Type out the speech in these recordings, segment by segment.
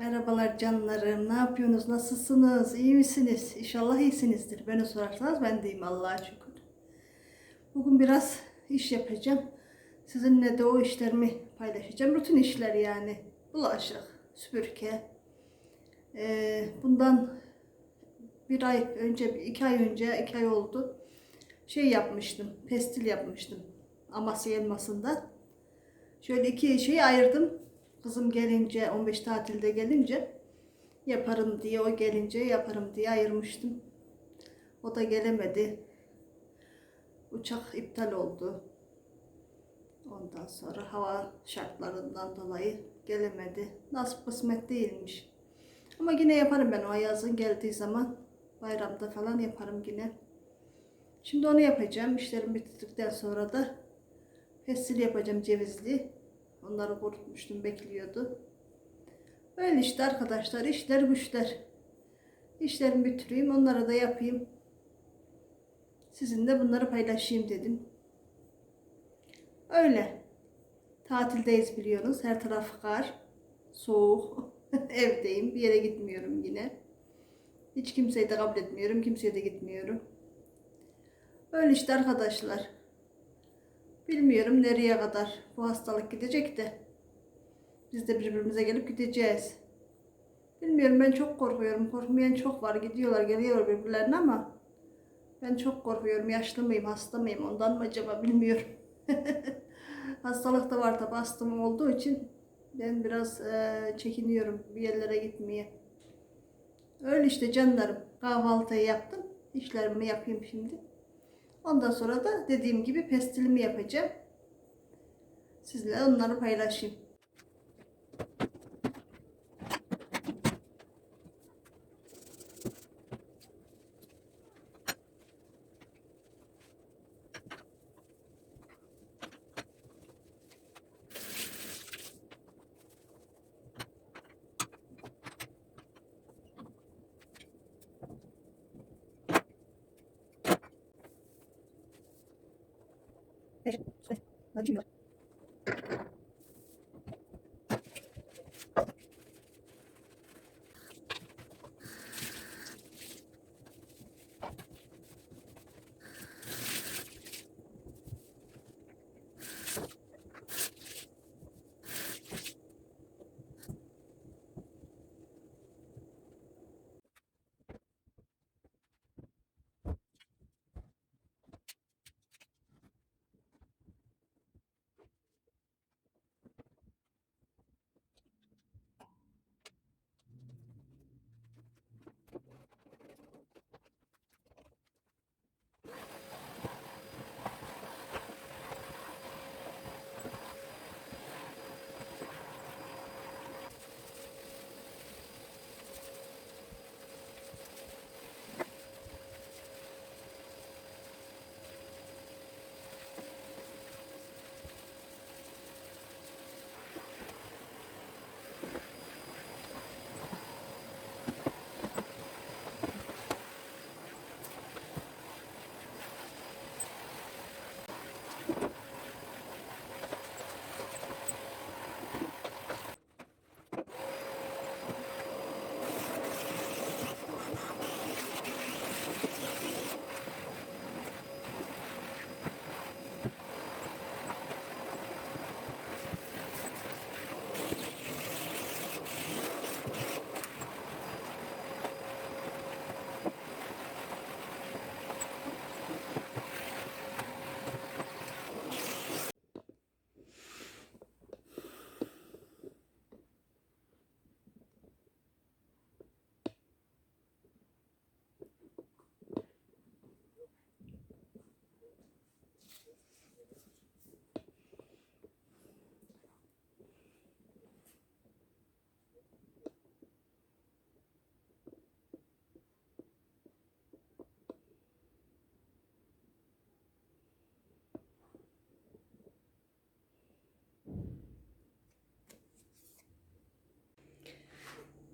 Merhabalar canlarım. Ne yapıyorsunuz? Nasılsınız? İyi misiniz? İnşallah iyisinizdir. Beni sorarsanız ben deyim Allah'a şükür. Bugün biraz iş yapacağım. Sizinle de o işlerimi paylaşacağım. Rutin işler yani. Bulaşık, süpürge. Ee, bundan bir ay önce, iki ay önce, iki ay oldu. Şey yapmıştım, pestil yapmıştım. Amasya elmasından. Şöyle iki şeyi ayırdım. Kızım gelince 15 tatilde gelince yaparım diye o gelince yaparım diye ayırmıştım. O da gelemedi. Uçak iptal oldu. Ondan sonra hava şartlarından dolayı gelemedi. Nasip kısmet değilmiş. Ama yine yaparım ben o yazın geldiği zaman. Bayramda falan yaparım yine. Şimdi onu yapacağım. İşlerim bitirdikten sonra da pestil yapacağım cevizli. Onları kurutmuştum bekliyordu. Öyle işte arkadaşlar işler güçler. İşlerimi bitireyim onları da yapayım. Sizinle bunları paylaşayım dedim. Öyle. Tatildeyiz biliyorsunuz. Her taraf kar. Soğuk. Evdeyim. Bir yere gitmiyorum yine. Hiç kimseyi de kabul etmiyorum. Kimseye de gitmiyorum. Öyle işte arkadaşlar. Bilmiyorum nereye kadar bu hastalık gidecek de. Biz de birbirimize gelip gideceğiz. Bilmiyorum ben çok korkuyorum. Korkmayan çok var. Gidiyorlar geliyorlar birbirlerine ama ben çok korkuyorum. Yaşlı mıyım hasta mıyım ondan mı acaba bilmiyorum. Hastalık da var tabi astımım olduğu için ben biraz eee, çekiniyorum bir yerlere gitmeye. Öyle işte canlarım. Kahvaltıyı yaptım. İşlerimi yapayım şimdi. Ondan sonra da dediğim gibi pestilimi yapacağım. Sizle onları paylaşayım. 哎始搓一下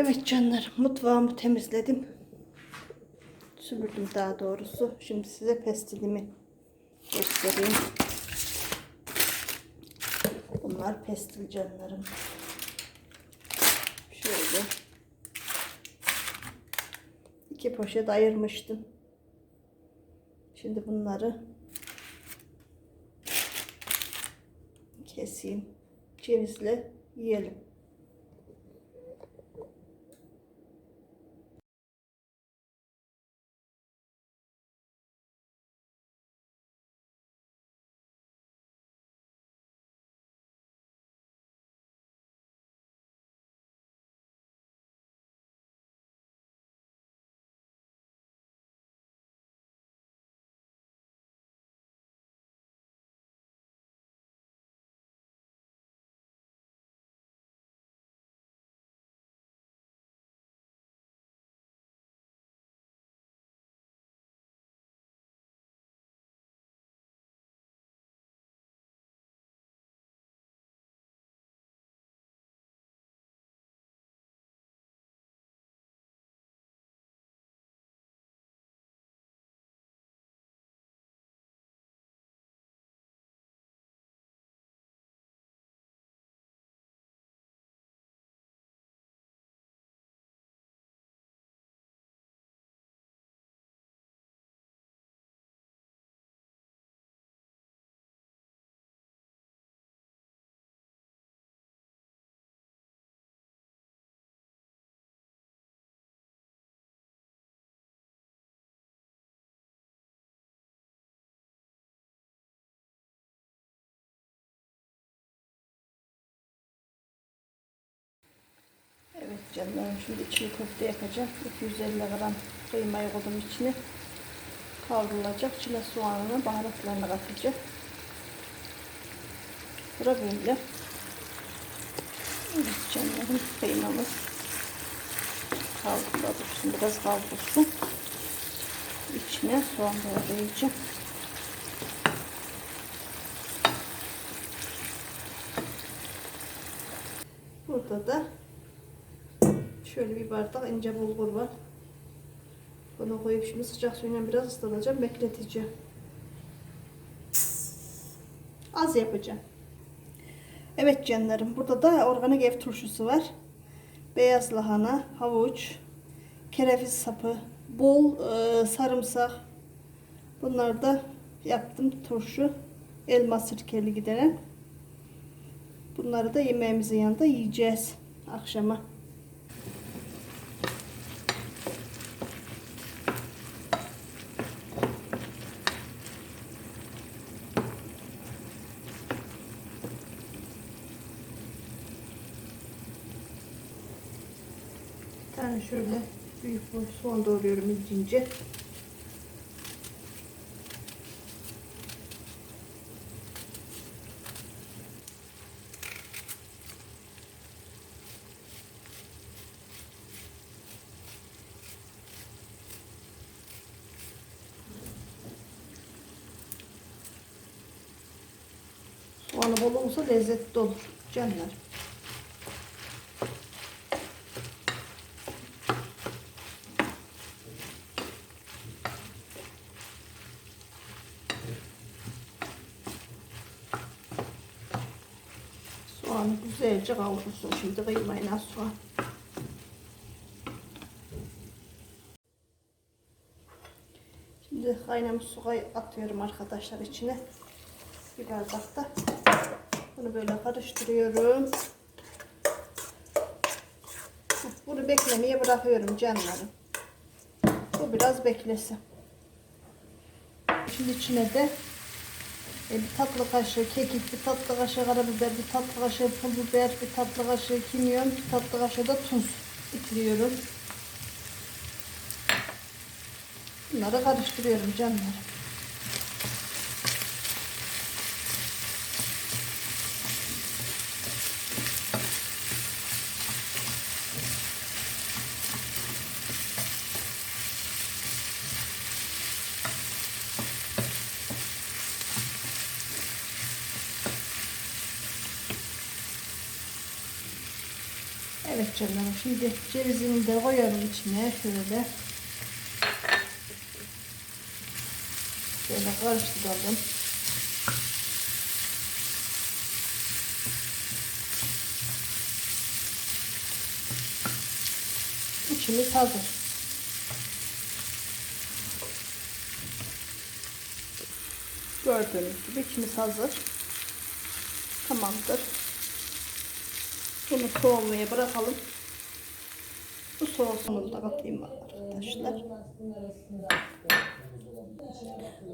Evet canlarım mutfağımı temizledim. Süpürdüm daha doğrusu. Şimdi size pestilimi göstereyim. Bunlar pestil canlarım. Şöyle. İki poşet ayırmıştım. Şimdi bunları keseyim. Cevizle yiyelim. Canlarım şimdi içli köfte yapacağım. 250 gram kıymayı koydum içine. Kavrulacak. İçine soğanını, baharatlarını katacağım. Bura böyle. Evet canlarım kıymamız. Şimdi biraz kavrulsun. İçine soğan doğrayacağım. Burada da Şöyle bir bardak ince bulgur var. Bunu koyup şimdi sıcak suyla biraz ıslatacağım. Bekleteceğim. Az yapacağım. Evet canlarım. Burada da organik ev turşusu var. Beyaz lahana, havuç, kereviz sapı, bol e, sarımsak. Bunlar da yaptım turşu. Elma sirkeli gideren. Bunları da yemeğimizin yanında yiyeceğiz akşama. Tane şöyle büyük boy soğan doğruyorum incince. Soğanı bol olsa lezzetli olur canlar. Soğanı güzelce kavurursun. Şimdi kıymayla soğan. Şimdi kaynamış su kay- atıyorum arkadaşlar içine. Bir bardakta. Bunu böyle karıştırıyorum. Bunu beklemeye bırakıyorum canlarım. Bu biraz beklesin. Şimdi içine de e, bir tatlı kaşığı kekik, bir tatlı kaşığı karabiber, bir tatlı kaşığı pul biber, bir tatlı kaşığı kimyon, bir tatlı kaşığı da tuz ekliyorum. Bunları karıştırıyorum canlarım. Evet şimdi cevizini de koyalım içine şöyle. Şöyle karıştıralım. İçimiz hazır. Gördüğünüz gibi içimiz hazır. Tamamdır. Bunu soğumaya bırakalım. Bu soğusunun da katayım arkadaşlar.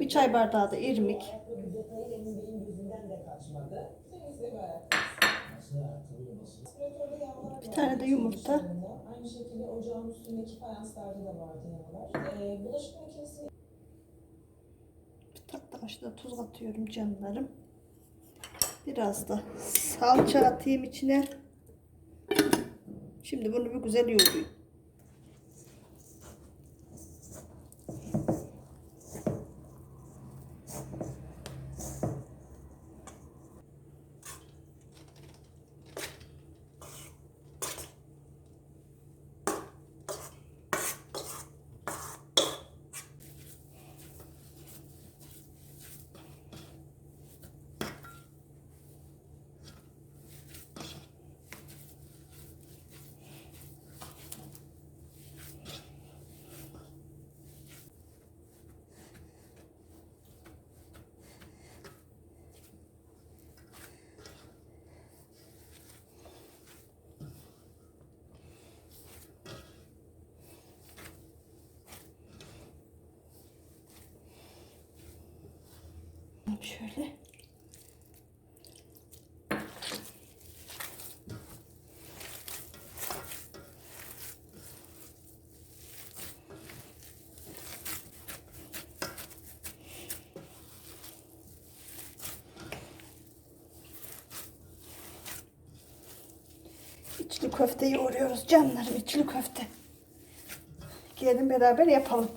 Bir çay bardağı da irmik. Bir tane de yumurta. Bir tatlı kaşığı da tuz atıyorum canlarım. Biraz da salça atayım içine. Şimdi bunu bir güzel yoğurayım. Şöyle. İçli köfte yoğuruyoruz canlarım içli köfte. Gelin beraber yapalım.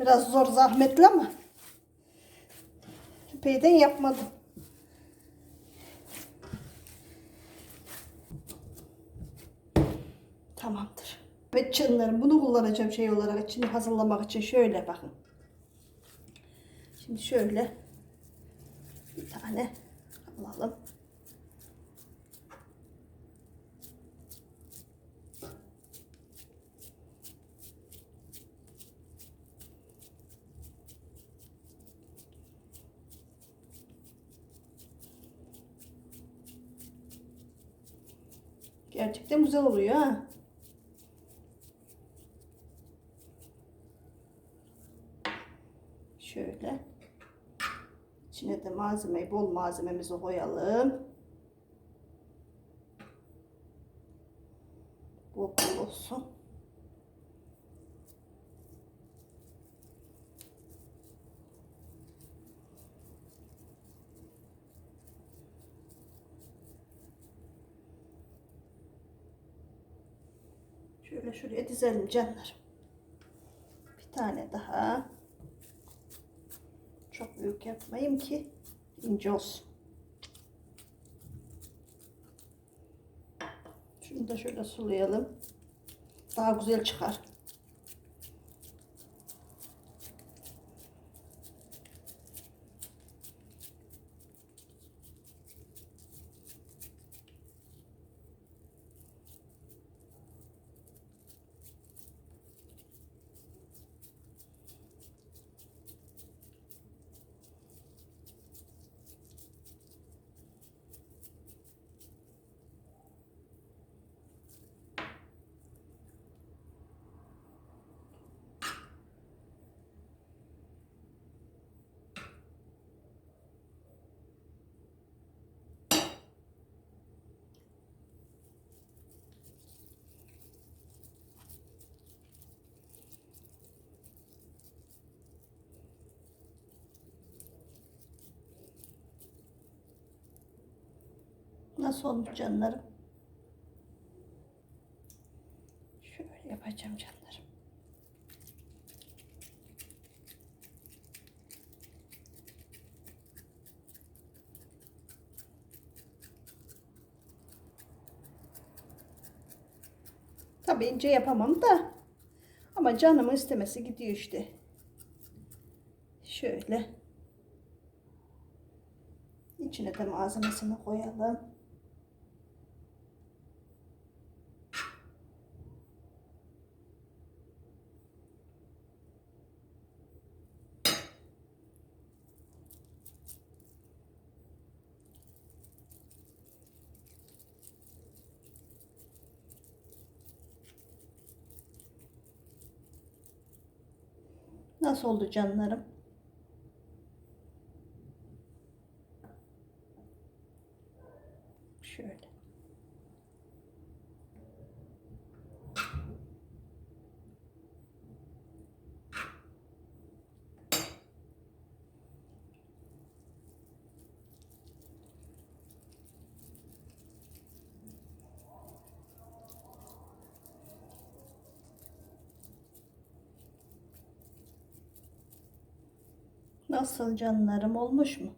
Biraz zor zahmetli ama epeyden yapmadım. Tamamdır. Ve canlarım bunu kullanacağım şey olarak içini hazırlamak için şöyle bakın. Şimdi şöyle bir tane alalım. Gerçekten güzel oluyor ha. Şöyle. İçine de malzemeyi, bol malzememizi koyalım. Bol bol olsun. Şöyle şuraya dizelim canlarım. Bir tane daha. Çok büyük yapmayayım ki ince olsun. Şunu da şöyle sulayalım. Daha güzel çıkar. Nasıl olmuş canlarım? Şöyle yapacağım canlarım. Tabii ince yapamam da. Ama canımın istemesi gidiyor işte. Şöyle. İçine de malzemesini koyalım. Nasıl oldu canlarım? Şöyle. Nasıl canlarım olmuş mu?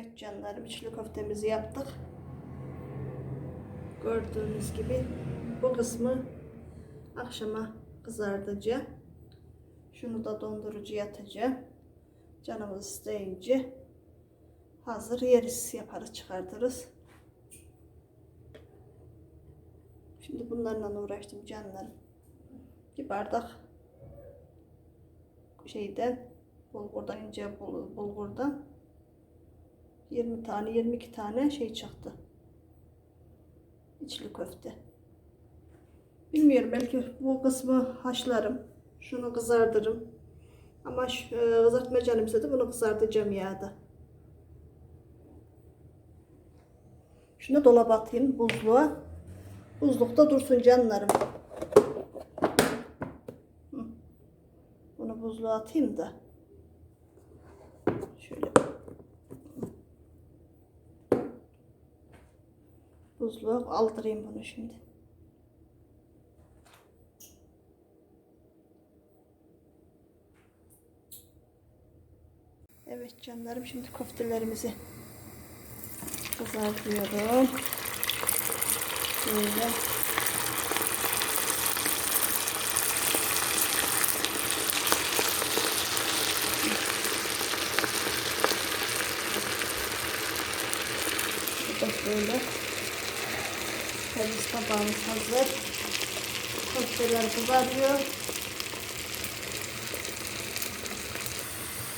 Evet canlarım içli köftemizi yaptık. Gördüğünüz gibi bu kısmı akşama kızartacağım. Şunu da dondurucuya atacağım. Canımız isteyince hazır yeriz yaparız çıkartırız. Şimdi bunlarla uğraştım canlarım. Bir bardak şeyden bulgurdan ince bul- bulgurdan 20 tane 22 tane şey çıktı. İçli köfte. Bilmiyorum belki bu kısmı haşlarım. Şunu kızartırım. Ama şu, e, kızartma canım istedi bunu kızartacağım yağda. Şunu dolaba atayım buzluğa. Buzlukta dursun canlarım. Bunu buzluğa atayım da. Şöyle buzluğa aldırayım bunu şimdi. Evet canlarım şimdi köftelerimizi kızartıyorum. Böyle. Böyle. Servis tabağımız hazır. Köfteler kızarıyor.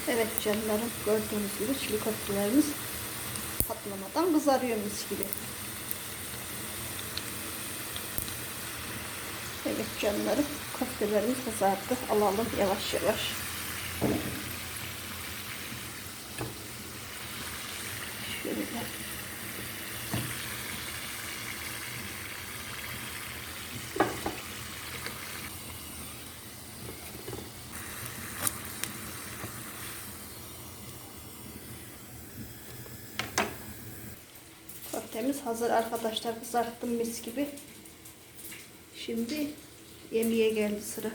Evet canlarım gördüğünüz gibi çiğ köftelerimiz patlamadan kızarıyor mis gibi. Evet canlarım köftelerimiz kızardı. Alalım yavaş yavaş. Şöyle. Köftemiz hazır arkadaşlar. Kızarttım mis gibi. Şimdi yemeğe geldi sıra.